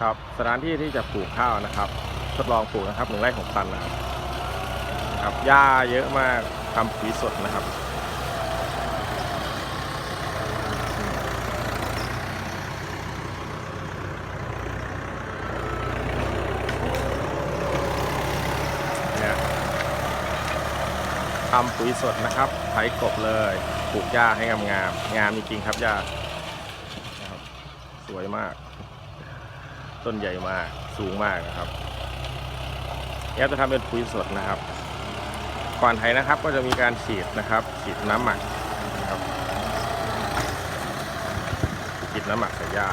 ครับสถานที่ที่จะปลูกข้าวนะครับ ทดลองปลูกนะครับหนึ่งไร่หกตันนะครับครับหญ้าเยอะมากทำปุ๋ยสดนะครับเนี่ยทำปุ๋ยสดนะครับไถกบเลยปลูกหญ้าให้งามงามงามจริงๆครับหญ้าสวยมาก ต้นใหญ่มากสูงมากนะครับเนี่จะทำเป็นปุ๋ยสดนะครับ ก่อนไถนะครับก็จะมีการฉีดนะครับ ฉีดน้ำหมักนะครับฉีดน้ำหมักใส่หญ้า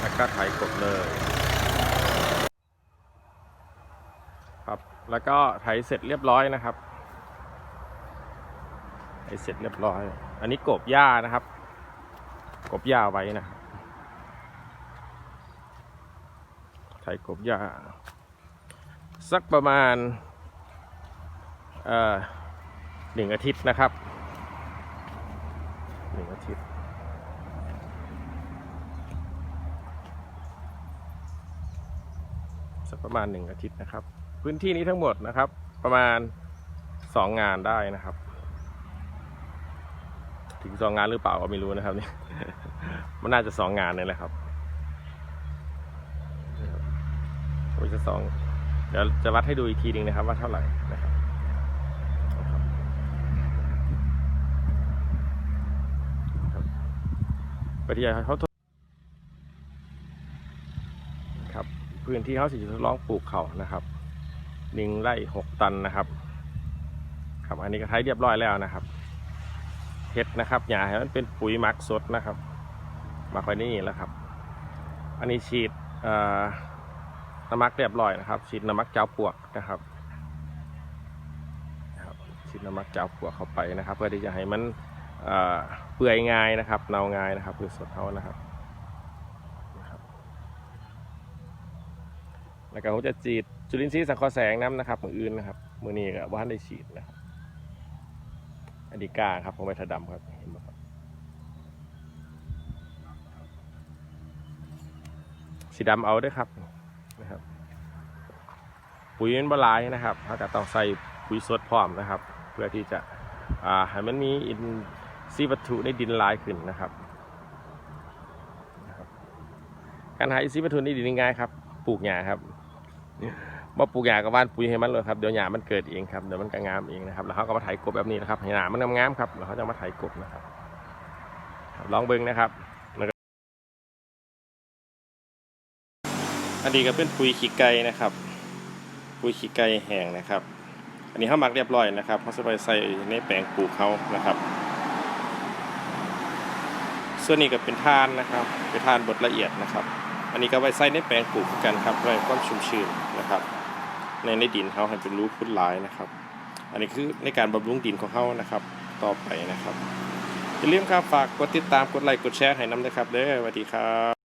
แล้วก็ไถกบเลยครับแล้วก็ไถเสร็จเรียบร้อยนะครับไถเสร็จเรียบร้อย อันนี้กบหญ้านะครับ กบหญ้าไว้นะครับไถกบหญ้า สักประมาณหนึ่งอาทิตย์นะครับหนึ่งอาทิตย์สักประมาณหนึ่งอาทิตย์นะครับ พื้นที่นี้ทั้งหมดนะครับ ประมาณสองงานได้นะครับ ถึงสองงานหรือเปล่าก็ไม่รู้นะครับนี่มันน่าจะสองงานเลยแหละครับโอ้ยจะสองเดี๋ยวจะวัดให้ดูอีกทีหนึ่งนะครับ ว่าเท่าไหร่นะครับครับปฏิญาเขาทดครับ พื้นที่เขาสิจะทดลองปลูกเขานะครับหนึ่งไร่หกตันนะครับ ครับ อันนี้ก็ไทยเรียบร้อยแล้วนะครับ เห็ดนะครับหญ้าให้มันเป็นปุ๋ยหมักสดนะครับหมาไว้นี่แล้วครับ อันนี้ฉีดน้ำมักเรียบร้อยนะครับ ฉีดน้ำมักเจ้าปวกนะครับฉีดน้ำมักเจ้าปวกเข้าไปนะครับ เพื่อที่จะให้มันเปื่อยง่ายนะครับ เนาง่ายนะครับคือสดเขานะครับแล้วก็ผมจะฉีดจุลินทรีย์สังเคราะห์แสงน้ำนะครับมืออื่นนะครับมือนี้ก็ว่าได้ฉีดนะครับ อดีก้าครับผมไปถดำครับเห็นไหมครับสีดำเอาด้วยครับนะครับ ปุ๋ยมันบลายนะครับเขาจะต้องใส่ปุ๋ยสดพร้อมนะครับ เพื่อที่จะอ่าให้มันมีอินทรีย์วัตถุในดินลายขึ้นนะครับ การหาอินทรีย์วัตถุในดินง่ายครับ ปลูกหญ้าครับ บ่ปลูกหญ้ากับว่านปุ๋ยให้มันเลยครับเดี๋ยวหญ้ามันเกิดเองครับเดี๋ยวมันก็งามเองนะครับแล้วเขาก็มาไถกบแบบนี้นะครับหญ้ามันงามๆครับแล้วเขาจะมาไถกบนะครับครับลองเบิ่งนะครับแล้วก็อันนี้ก็เป็นปุ๋ยขี้ไก่นะครับ ปุ๋ยขี้ไก่แห้งนะครับ อันนี้เขาหมักเรียบร้อยนะครับเขาจะไปใส่ในแปลงปลูกเขานะครับ ส่วนนี้ก็เป็นทานนะครับเป็นทานบดละเอียดนะครับ อันนี้ก็ไว้ใส่ในแปลงปลูกกันครับเพื่อความชุ่มชื้นนะครับ ในในดินเขาให้เป็นรูพุดลายนะครับ อันนี้คือในการบำรุงดินของเขานะครับ ต่อไปนะครับอย่าลืมครับฝากกดติดตามกดไลค์กดแชร์ให้น้ำด้ครับเด้อสวัสดีครับ